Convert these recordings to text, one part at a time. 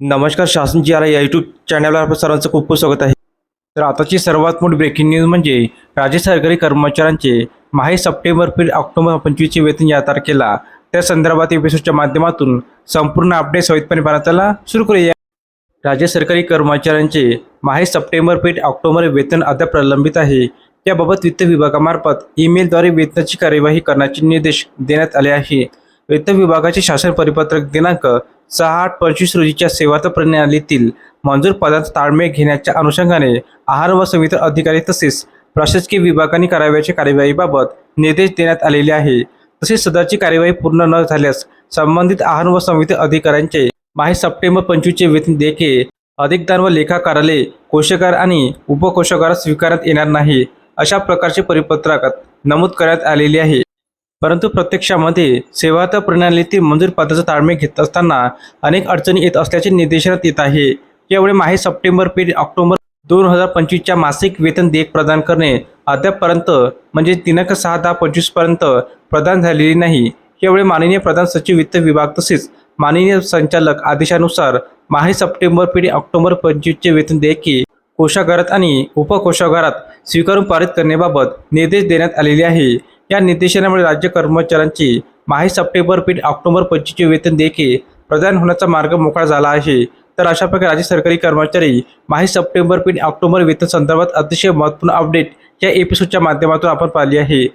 नमस्कार शासन जी आर या यूट्यूब चॅनलवर आपलं सर्वांचं खूप खूप स्वागत आहे. तर आताची सर्वात मोठी ब्रेकिंग न्यूज म्हणजे राज्य सरकारी कर्मचाऱ्यांचे माहे सप्टेंबर ते ऑक्टोबर पंचवीसचे वेतन या तारखेला त्या संदर्भात एपिसोडच्या माध्यमातून संपूर्ण अपडेट सहितपणे भारताला सुरू करूया. राज्य सरकारी कर्मचाऱ्यांचे माहे सप्टेंबर पेठ ऑक्टोबर वेतन अद्याप प्रलंबित आहे. याबाबत वित्त विभागामार्फत ईमेलद्वारे वेतनाची कार्यवाही करण्याचे निर्देश देण्यात आले आहे. वित्त विभागाचे शासन परिपत्रक दिनांक सहा आठ पंचवीस रोजीच्या सेवात प्रणालीतील मंजूर पदांचा ताळमेळ घेण्याच्या अनुषंगाने आहार व संवितरण अधिकारी तसेच प्रशासकीय विभागाने करावयाच्या कार्यवाहीबाबत निर्देश देण्यात आलेले आहे. तसेच सदरची कार्यवाही पूर्ण न झाल्यास संबंधित आहार व संवितरण अधिकाऱ्यांचे माहे सप्टेंबर पंचवीसचे वेतन देखे अधिकदान व लेखा कार्यालय कोशकार आणि उपकोशकारात स्वीकारण्यात येणार नाही अशा प्रकारचे परिपत्रकात नमूद करण्यात आलेले आहे. परंतु प्रत्यक्षामध्ये सेवा प्रणालीतील मंजूर पदाचा ताळमेळ घेत असताना अनेक अडचणी येत असल्याचे निर्देशनात येत आहे. यामुळे माहे सप्टेंबर ते ऑक्टोबर दोन हजार पंचवीसच्या मासिक वेतन देयक प्रदान करणे अद्यापपर्यंत म्हणजे दिनांक सहा दहा पंचवीसपर्यंत प्रदान झालेली नाही. यामुळे माननीय प्रधान सचिव वित्त विभाग तसेच माननीय संचालक आदेशानुसार माहे सप्टेंबर पिढी ऑक्टोबर पंचवीसचे वेतन देयके कोशागारात आणि उपकोशागारात स्वीकारून पारित करण्याबाबत निर्देश देण्यात आलेले आहे. या निर्देशनामुळे राज्य कर्मचाऱ्यांची माही सप्टेंबर पीठ ऑक्टोबर पंचवीसचे वेतन देखील प्रदान होण्याचा मार्ग मोकळा झाला आहे. तर अशा प्रकारे राज्य सरकारी कर्मचारी माही सप्टेंबर पीठ ऑक्टोबर वेतन संदर्भात अतिशय महत्त्वपूर्ण अपडेट या एपिसोडच्या माध्यमातून आपण पाहिली आहे.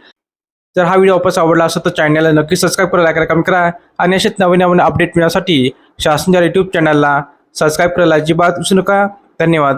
जर हा व्हिडिओ वापस आवडला असेल तर चॅनलला नक्की सबस्क्राईब करा लाईक करा कमी करा आणि असेच नवीन नवीन अपडेट मिळण्यासाठी शासनच्या यूट्यूब चॅनलला सबस्क्राईब करायला अजिबात विसरू नका. धन्यवाद.